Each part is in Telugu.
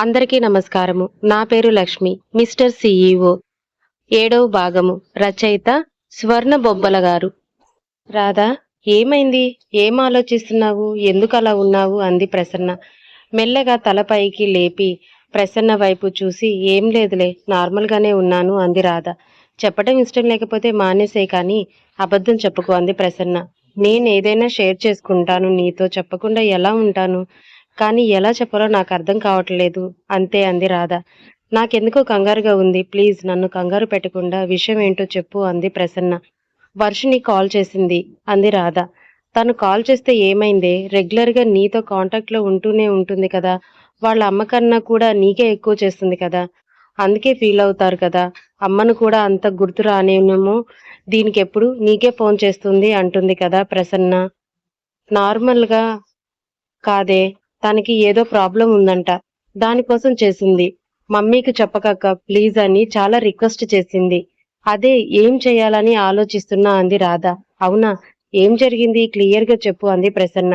అందరికీ నమస్కారము. నా పేరు లక్ష్మి మిస్టర్ సిఈఓ. ఏడవ భాగము. రచయిత స్వర్ణ బొబ్బల గారు. రాధా ఏమైంది? ఏం ఆలోచిస్తున్నావు? ఎందుకు అలా ఉన్నావు? అంది ప్రసన్న. మెల్లగా తలపైకి లేపి ప్రసన్న వైపు చూసి ఏం లేదులే నార్మల్గానే ఉన్నాను అంది రాధ. చెప్పడం ఇష్టం లేకపోతే మానేసే కానీ అబద్ధం చెప్పుకో అంది ప్రసన్న. నేను ఏదైనా షేర్ చేసుకుంటాను నీతో చెప్పకుండా ఎలా ఉంటాను? కానీ ఎలా చెప్పాలో నాకు అర్థం కావట్లేదు. అంతే అంది రాధ. నాకెందుకో కంగారుగా ఉంది. ప్లీజ్ నన్ను కంగారు పెట్టకుండా విషయం ఏంటో చెప్పు అంది ప్రసన్న. వర్షిని కాల్ చేసింది అంది రాధ. తను కాల్ చేస్తే ఏమైందే? రెగ్యులర్గా నీతో కాంటాక్ట్లో ఉంటూనే ఉంటుంది కదా. వాళ్ళ అమ్మ కన్నా కూడా నీకే ఎక్కువ చేస్తుంది కదా. అందుకే ఫీల్ అవుతారు కదా. అమ్మను కూడా అంత గుర్తు రానేమో? దీనికి ఎప్పుడు నీకే ఫోన్ చేస్తుంది అంటుంది కదా ప్రసన్న. నార్మల్గా కాదే? తనకి ఏదో ప్రాబ్లం ఉందంట. దానికోసం చేసింది. మమ్మీకి చెప్పకక్క ప్లీజ్ అని చాలా రిక్వెస్ట్ చేసింది. అదే ఏం చేయాలని ఆలోచిస్తున్నా అంది రాధ. అవునా? ఏం జరిగింది? క్లియర్గా చెప్పు అంది ప్రసన్న.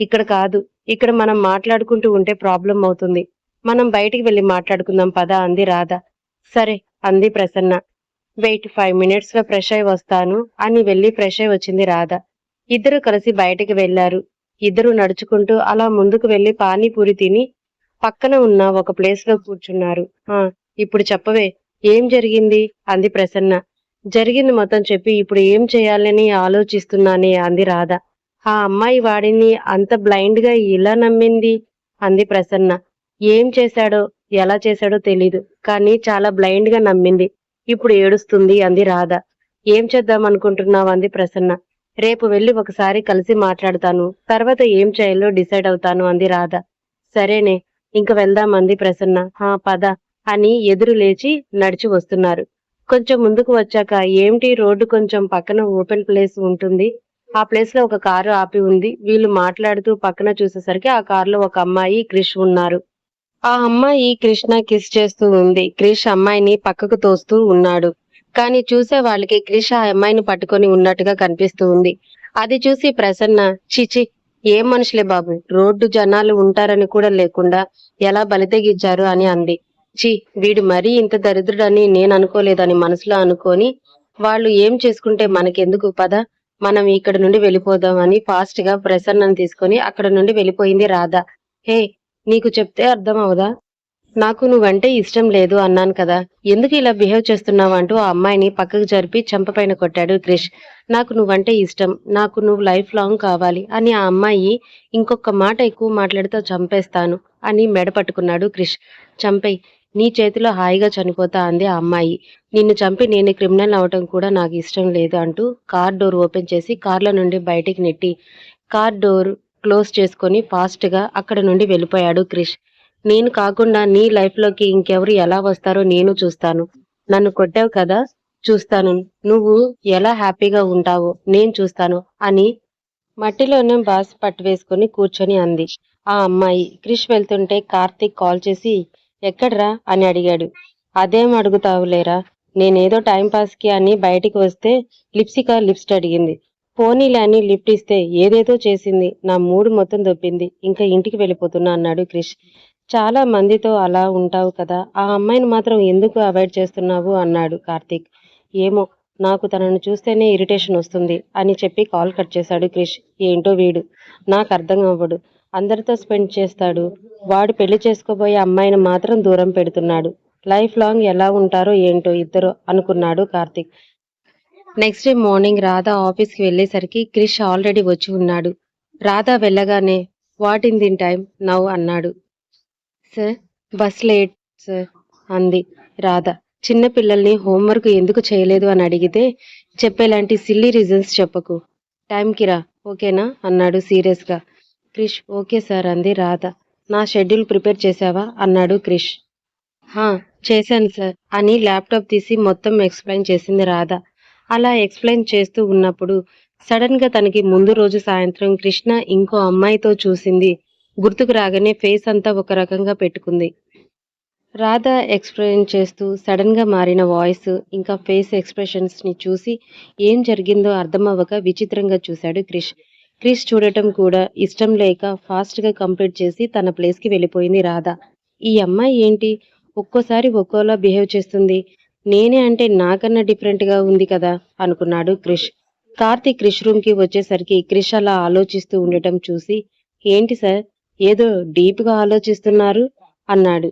ఇక్కడ కాదు. ఇక్కడ మనం మాట్లాడుకుంటూ ఉంటే ప్రాబ్లం అవుతుంది. మనం బయటికి వెళ్ళి మాట్లాడుకుందాం పదా అంది రాధ. సరే అంది ప్రసన్న. వెయిట్ ఫైవ్ మినిట్స్లో ఫ్రెష్ అయి వస్తాను అని వెళ్ళి ఫ్రెష్ అయి వచ్చింది రాధ. ఇద్దరు కలిసి బయటికి వెళ్ళారు ఇద్దరు నడుచుకుంటూ అలా ముందుకు వెళ్ళి పానీపూరి తిని పక్కన ఉన్న ఒక ప్లేస్లో కూర్చున్నారు. ఆ ఇప్పుడు చెప్పవే ఏం జరిగింది? అంది ప్రసన్న. జరిగింది మొత్తం చెప్పి ఇప్పుడు ఏం చేయాలని ఆలోచిస్తున్నానే? అంది రాధ. ఆ అమ్మాయి వాడిని అంత బ్లైండ్గా ఇలా నమ్మింది? అంది ప్రసన్న. ఏం చేశాడో ఎలా చేశాడో తెలీదు కానీ చాలా బ్లైండ్గా నమ్మింది. ఇప్పుడు ఏడుస్తుంది అంది రాధ. ఏం చేద్దాం అనుకుంటున్నావు? అంది ప్రసన్న. రేపు వెళ్ళి ఒకసారి కలిసి మాట్లాడతాను. తర్వాత ఏం చేయాలో డిసైడ్ అవుతాను అంది రాధ. సరేనే ఇంక వెళ్దామంది ప్రసన్న. హా పద అని ఎదురు లేచి నడిచి వస్తున్నారు. కొంచెం ముందుకు వచ్చాక ఏమిటి రోడ్డు కొంచెం పక్కన ఓపెన్ ప్లేస్ ఉంటుంది. ఆ ప్లేస్లో ఒక కారు ఆపి ఉంది. వీళ్ళు మాట్లాడుతూ పక్కన చూసేసరికి ఆ కారులో ఒక అమ్మాయి క్రిష్ ఉన్నారు. ఆ అమ్మాయి కృష్ణ కిస్ చేస్తూ ఉంది. క్రిష్ అమ్మాయిని పక్కకు తోస్తూ ఉన్నాడు. కానీ చూసే వాళ్ళకి క్రిష్ ఆ అమ్మాయిని పట్టుకొని ఉన్నట్టుగా కనిపిస్తూ ఉంది. అది చూసి ప్రసన్న చిచి ఏం మనుషులే బాబు రోడ్డు జనాలు ఉంటారని కూడా లేకుండా ఎలా బలితెగించారు అని అంది. చి వీడు మరీ ఇంత దరిద్రుడని నేను అనుకోలేదని మనసులో అనుకొని వాళ్ళు ఏం చేసుకుంటే మనకెందుకు పద? మనం ఇక్కడ నుండి వెళ్ళిపోదాం అని ఫాస్ట్గా ప్రసన్నను తీసుకొని అక్కడ నుండి వెళ్ళిపోయింది రాధ. హే నీకు చెప్తే అర్థం అవదా? నాకు నువ్వంటే ఇష్టం లేదు అన్నాను కదా. ఎందుకు ఇలా బిహేవ్ చేస్తున్నావు అంటూ ఆ అమ్మాయిని పక్కకు జరిపి చెంపపైన కొట్టాడు క్రిష్. నాకు నువ్వంటే ఇష్టం నాకు నువ్వు లైఫ్ లాంగ్ కావాలి అని ఆ అమ్మాయి ఇంకొక మాట ఎక్కువ మాట్లాడితే చంపేస్తాను అని మెడ పట్టుకున్నాడు క్రిష్. చంపై నీ చేతిలో హాయిగా చనిపోతా అంది ఆ అమ్మాయి. నిన్ను చంపి నేను క్రిమినల్ అవటం కూడా నాకు ఇష్టం లేదు అంటూ కార్ డోర్ ఓపెన్ చేసి కార్ల నుండి బయటికి నెట్టి. కార్ డోర్ క్లోజ్ చేసుకొని ఫాస్ట్గా అక్కడ నుండి వెళ్ళిపోయాడు క్రిష్. నేను కాకుండా నీ లైఫ్లోకి ఇంకెవరు ఎలా వస్తారో నేను చూస్తాను. నన్ను కొట్టావు కదా చూస్తాను. నువ్వు ఎలా హ్యాపీగా ఉంటావు నేను చూస్తాను అని మట్టిలోనే బాస్ పట్టువేసుకుని కూర్చొని అంది. ఆ అమ్మాయి క్రిష్ వెళ్తుంటే కార్తీక్ కాల్ చేసి ఎక్కడ్రా? అని అడిగాడు. అదేం అడుగుతావులేరా నేనేదో టైంపాస్కి అని బయటికి వస్తే లిప్సిక లిప్స్ట్ అడిగింది. పోనీలే అని లిఫ్ట్ ఇస్తే ఏదేదో చేసింది. నా మూడు మొత్తం దొప్పింది ఇంకా ఇంటికి వెళ్ళిపోతున్నా అన్నాడు క్రిష్. చాలా మందితో అలా ఉంటావు కదా ఆ అమ్మాయిని మాత్రం ఎందుకు అవాయిడ్ చేస్తున్నావు? అన్నాడు కార్తీక్. ఏమో నాకు తనను చూస్తేనే ఇరిటేషన్ వస్తుంది అని చెప్పి కాల్ కట్ చేశాడు క్రిష్. ఏంటో వీడు. నాకు అర్థం అవ్వడు. అందరితో స్పెండ్ చేస్తాడు. వాడు పెళ్ళి చేసుకోబోయే అమ్మాయిని మాత్రం దూరం పెడుతున్నాడు. లైఫ్ లాంగ్ ఎలా ఉంటారో ఏంటో ఇద్దరు అనుకున్నాడు Karthik. Next day morning Radha ఆఫీస్కి వెళ్ళేసరికి క్రిష్ ఆల్రెడీ వచ్చి ఉన్నాడు. రాధా వెళ్ళగానే what in then time now అన్నాడు. సార్ బస్ లేట్ సార్ అంది రాధ. చిన్న పిల్లల్ని హోంవర్క్ ఎందుకు చేయలేదు అని అడిగితే చెప్పేలాంటి సిల్లీ రీజన్స్ చెప్పకు. టైంకి రా ఓకేనా? అన్నాడు సీరియస్గా క్రిష్ ఓకే సార్ అంది రాధ. నా షెడ్యూల్ ప్రిపేర్ చేశావా? అన్నాడు క్రిష్. హా చేశాను సార్ అని ల్యాప్టాప్ తీసి మొత్తం ఎక్స్ప్లెయిన్ చేసింది రాధ. అలా ఎక్స్ప్లెయిన్ చేస్తూ ఉన్నప్పుడు సడన్గా తనకి ముందు రోజు సాయంత్రం కృష్ణ ఇంకో అమ్మాయితో చూసింది. గుర్తుకు రాగానే ఫేస్ అంతా ఒక రకంగా పెట్టుకుంది. రాధ ఎక్స్ప్లెయిన్ చేస్తూ సడన్గా మారిన వాయిస్ ఇంకా ఫేస్ ఎక్స్ప్రెషన్స్ని చూసి ఏం జరిగిందో అర్థమవ్వక విచిత్రంగా చూశాడు క్రిష్. క్రిష్ చూడటం కూడా ఇష్టం లేక ఫాస్ట్గా కంప్లీట్ చేసి తన ప్లేస్కి వెళ్ళిపోయింది రాధ. ఈ అమ్మాయి ఏంటి? ఒక్కోసారి ఒక్కోలా బిహేవ్ చేస్తుంది. నేనే అంటే నాకన్నా డిఫరెంట్గా ఉంది కదా అనుకున్నాడు క్రిష్. కార్తీక్ క్రిష్ రూమ్కి వచ్చేసరికి క్రిష్ అలా ఆలోచిస్తూ ఉండటం చూసి ఏంటి సార్? ఏదో డీప్గా ఆలోచిస్తున్నారు అన్నాడు.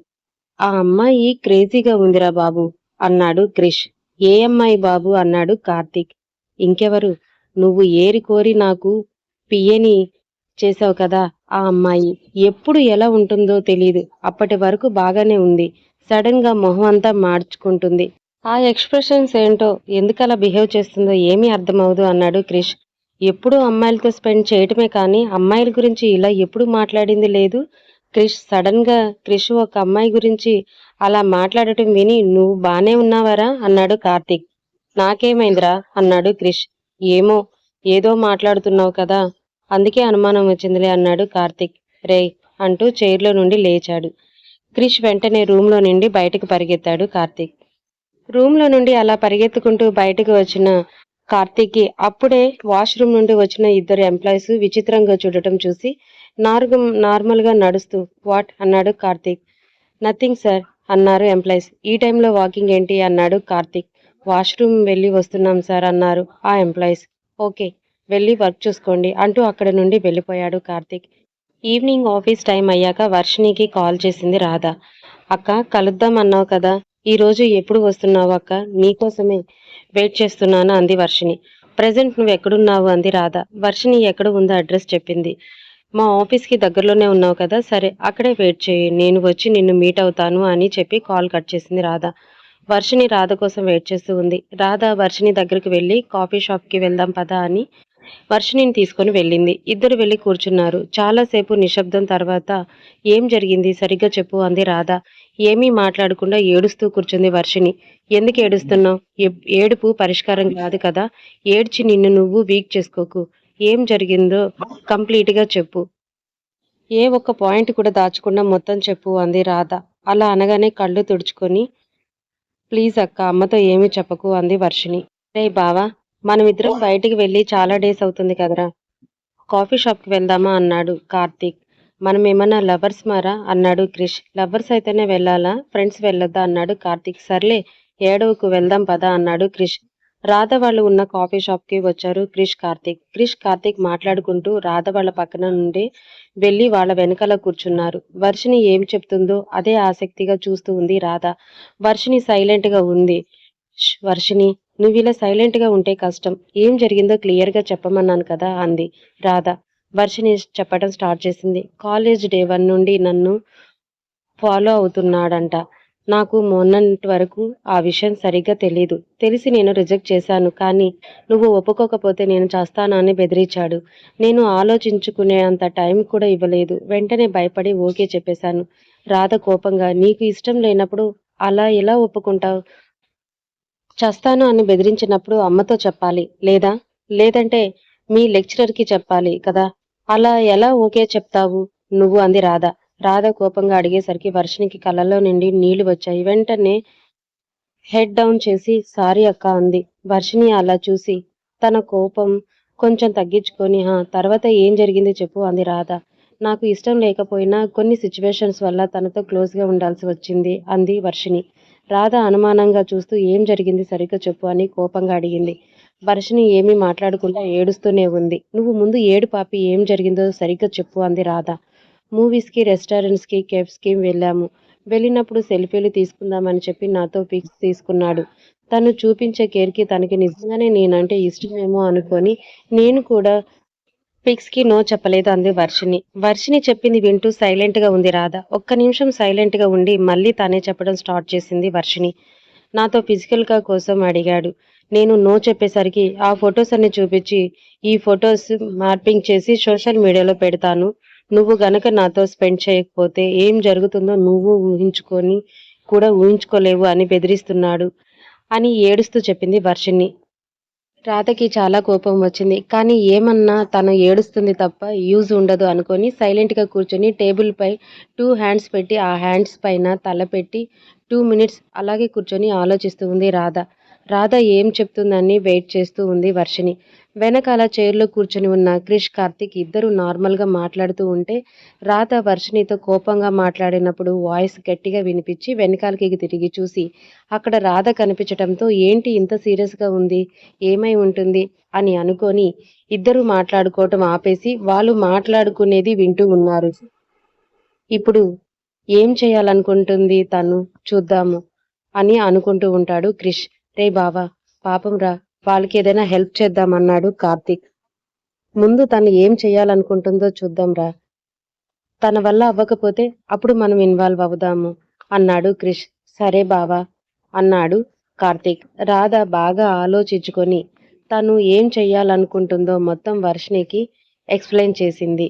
ఆ అమ్మాయి క్రేజీగా ఉందిరా బాబు అన్నాడు క్రిష్. ఏ అమ్మాయి బాబు అన్నాడు కార్తీక్. ఇంకెవరు? నువ్వు ఏరి కోరి నాకు పియ్యని చేసావు కదా ఆ అమ్మాయి. ఎప్పుడు ఎలా ఉంటుందో తెలియదు అప్పటి వరకు బాగానే ఉంది. సడన్గా మొహం అంతా మార్చుకుంటుంది. ఆ ఎక్స్ప్రెషన్స్ ఏంటో ఎందుకలా బిహేవ్ చేస్తుందో ఏమీ అర్థమవదు అన్నాడు క్రిష్. ఎప్పుడూ అమ్మాయిలతో స్పెండ్ చేయటమే కానీ అమ్మాయిల గురించి ఇలా ఎప్పుడు మాట్లాడింది లేదు. క్రిష్ సడన్గా క్రిష్ ఒక అమ్మాయి గురించి అలా మాట్లాడటం విని నువ్వు బానే ఉన్నావరా? అన్నాడు కార్తీక్. నాకేమైందిరా? అన్నాడు క్రిష్. ఏమో ఏదో మాట్లాడుతున్నావు కదా అందుకే అనుమానం వచ్చిందిలే అన్నాడు కార్తీక్. రేయ్ అంటూ చైర్లో నుండి లేచాడు. క్రిష్ వెంటనే రూమ్లో నుండి బయటకు పరిగెత్తాడు కార్తీక్. రూమ్లో నుండి అలా పరిగెత్తుకుంటూ బయటకు వచ్చిన కార్తీక్కి అప్పుడే వాష్రూమ్ నుండి వచ్చిన ఇద్దరు ఎంప్లాయీస్ విచిత్రంగా చూడటం చూసి నార్గ నార్మల్గా నడుస్తూ వాట్? అన్నాడు కార్తీక్. నథింగ్ సార్ అన్నారు ఎంప్లాయీస్ ఈ టైంలో వాకింగ్ ఏంటి? అన్నాడు కార్తీక్. వాష్రూమ్ వెళ్ళి వస్తున్నాం సార్ అన్నారు ఆ ఎంప్లాయీస్ ఓకే వెళ్ళి వర్క్ చూసుకోండి అంటూ అక్కడ నుండి వెళ్ళిపోయాడు కార్తీక్. ఈవినింగ్ ఆఫీస్ టైం అయ్యాక వర్షిణికి కాల్ చేసింది రాధ. అక్క కలుద్దాం అన్నావు కదా ఈరోజు ఎప్పుడు వస్తున్నావు అక్క? మీకోసమే వెయిట్ చేస్తున్నాను? అంది వర్షిణి. ప్రజెంట్ నువ్వు ఎక్కడున్నావు? అంది రాధ. వర్షిణి ఎక్కడ ఉందో అడ్రస్ చెప్పింది. మా ఆఫీస్కి దగ్గరలోనే ఉన్నావు కదా? సరే అక్కడే వెయిట్ చేయి. నేను వచ్చి నిన్ను మీట్ అవుతాను అని చెప్పి కాల్ కట్ చేసింది రాధ. వర్షిణి రాధ కోసం వెయిట్ చేస్తూ ఉంది. రాధ వర్షిణి దగ్గరికి వెళ్ళి కాఫీ షాప్కి వెళ్దాం పదా అని వర్షిణిని తీసుకొని వెళ్ళింది. ఇద్దరు వెళ్ళి కూర్చున్నారు. చాలాసేపు నిశ్శబ్దం తర్వాత ఏం జరిగింది? సరిగ్గా చెప్పు అంది రాధ. ఏమీ మాట్లాడకుండా ఏడుస్తూ కూర్చుంది వర్షిణి. ఎందుకు ఏడుస్తున్నావు? ఏడుపు పరిష్కారం కాదు కదా. ఏడ్చి నిన్ను నువ్వు వీక్ చేసుకోకు. ఏం జరిగిందో కంప్లీట్గా చెప్పు. ఏ ఒక్క పాయింట్ కూడా దాచకుండా మొత్తం చెప్పు అంది రాధ. అలా అనగానే కళ్ళు తుడుచుకొని ప్లీజ్ అక్క అమ్మతో ఏమీ చెప్పకు అంది వర్షిణి. రే బావా మనమిద్దరం బయటికి వెళ్ళి చాలా డేస్ అవుతుంది కదరా. కాఫీ షాప్కి వెళ్దామా అన్నాడు కార్తీక్. మనం ఏమన్నా లవర్స్ మారా? అన్నాడు క్రిష్. లవర్స్ అయితేనే వెళ్ళాలా? ఫ్రెండ్స్ వెళ్ళొద్దా? అన్నాడు కార్తీక్. సర్లే ఏడవకు వెళ్దాం పదా అన్నాడు క్రిష్. రాధ వాళ్ళు ఉన్న కాఫీ షాప్కి వచ్చారు క్రిష్ కార్తీక్. క్రిష్ కార్తీక్ మాట్లాడుకుంటూ రాధ వాళ్ళ పక్కన నుండి వెళ్ళి వాళ్ళ వెనకాల కూర్చున్నారు. వర్షిని ఏం చెప్తుందో అదే ఆసక్తిగా చూస్తూ ఉంది రాధ. వర్షిని సైలెంట్గా ఉంది. "ష్, వర్షిని నువ్వు ఇలా సైలెంట్గా ఉంటే కష్టం. ఏం జరిగిందో క్లియర్గా చెప్పమన్నాను కదా అంది. రాధ. వర్షిని చెప్పడం స్టార్ట్ చేసింది. కాలేజ్ డే వన్ నుండి నన్ను ఫాలో అవుతున్నాడంట. నాకు మొన్నటి వరకు ఆ విషయం సరిగ్గా తెలీదు. తెలిసి నేను రిజెక్ట్ చేశాను కానీ నువ్వు ఒప్పుకోకపోతే నేను చేస్తానని బెదిరించాడు. నేను ఆలోచించుకునేంత టైం కూడా ఇవ్వలేదు. వెంటనే భయపడి ఓకే చెప్పేశాను. రాధ కోపంగా నీకు ఇష్టం లేనప్పుడు అలా ఎలా ఒప్పుకుంటావు? చస్తాను అని బెదిరించినప్పుడు అమ్మతో చెప్పాలి లేదా? లేదంటే మీ లెక్చరర్కి చెప్పాలి కదా? అలా ఎలా ఓకే చెప్తావు? నువ్వు అంది రాధ. రాధ కోపంగా అడిగేసరికి వర్షినికి కళ్ళలో నుండి నీళ్ళు వచ్చాయి. వెంటనే హెడ్ డౌన్ చేసి సారీ అక్క అంది. వర్షిని అలా చూసి తన కోపం కొంచెం తగ్గించుకొని "హా, తర్వాత ఏం జరిగింది చెప్పు అంది రాధ. నాకు ఇష్టం లేకపోయినా కొన్ని సిచ్యువేషన్స్ వల్ల తనతో క్లోజ్గా ఉండాల్సి వచ్చింది అంది వర్షిని రాధ అనుమానంగా చూస్తూ ఏం జరిగింది? సరిగ్గా చెప్పు అని కోపంగా అడిగింది. వర్షిని ఏమీ మాట్లాడకుండా ఏడుస్తూనే ఉంది. నువ్వు ముందు ఏడు పాపి ఏం జరిగిందో సరిగ్గా చెప్పు అంది రాధ. మూవీస్కి రెస్టారెంట్స్కి కేఫ్స్కి వెళ్ళాము. వెళ్ళినప్పుడు సెల్ఫీలు తీసుకుందామని చెప్పి నాతో పిక్స్ తీసుకున్నాడు. తను చూపించే కేర్కి తనకి నిజంగానే నేనంటే ఇష్టమేమో అనుకొని నేను కూడా పిక్స్కి నో చెప్పలేదు అంది వర్షిని వర్షిని చెప్పింది వింటూ సైలెంట్గా ఉంది రాధ. ఒక్క నిమిషం సైలెంట్గా ఉండి మళ్ళీ తానే చెప్పడం స్టార్ట్ చేసింది వర్షిని నాతో ఫిజికల్గా కోసం అడిగాడు. నేను నో చెప్పేసరికి ఆ ఫొటోస్ అన్ని చూపించి ఈ ఫొటోస్ మార్పింగ్ చేసి సోషల్ మీడియాలో పెడతాను. నువ్వు గనక నాతో స్పెండ్ చేయకపోతే ఏం జరుగుతుందో నువ్వు ఊహించుకొని కూడా ఊహించుకోలేవు అని బెదిరిస్తున్నాడు అని ఏడుస్తూ చెప్పింది వర్షిని రాధకి చాలా కోపం వచ్చింది. కానీ ఏమన్నా తను ఏడుస్తుంది తప్ప యూజ్ ఉండదు అనుకొని సైలెంట్గా కూర్చొని టేబుల్ పై టూ హ్యాండ్స్ పెట్టి ఆ హ్యాండ్స్ పైన తల పెట్టి టూ మినిట్స్ అలాగే కూర్చొని ఆలోచిస్తూ ఉంది రాధ. రాధ ఏం చెప్తుందని వెయిట్ చేస్తూ ఉంది వర్షిని వెనకాల చైర్లో కూర్చొని ఉన్న క్రిష్ కార్తిక్ ఇద్దరు నార్మల్గా మాట్లాడుతూ ఉంటే రాధ వర్షినితో కోపంగా మాట్లాడినప్పుడు వాయిస్ గట్టిగా వినిపించి వెనకాలకి తిరిగి చూసి అక్కడ రాధ కనిపించటంతో ఏంటి ఇంత సీరియస్గా ఉంది? ఏమై ఉంటుంది? అని అనుకొని ఇద్దరు మాట్లాడుకోవటం ఆపేసి వాళ్ళు మాట్లాడుకునేది వింటూ ఉన్నారు. ఇప్పుడు ఏం చేయాలనుకుంటుంది తను? చూద్దాము అని అనుకుంటూ ఉంటాడు క్రిష్. రే బావా పాపం రా. వాళ్ళకి ఏదైనా హెల్ప్ చేద్దామన్నాడు కార్తీక్. ముందు తను ఏం చేయాలనుకుంటుందో చూద్దాంరా తన వల్ల అవ్వకపోతే అప్పుడు మనం ఇన్వాల్వ్ అవుదాము అన్నాడు క్రిష్. సరే బావా అన్నాడు కార్తీక్. రాధ బాగా ఆలోచించుకొని తను ఏం చెయ్యాలనుకుంటుందో మొత్తం వర్షినికి ఎక్స్ప్లెయిన్ చేసింది.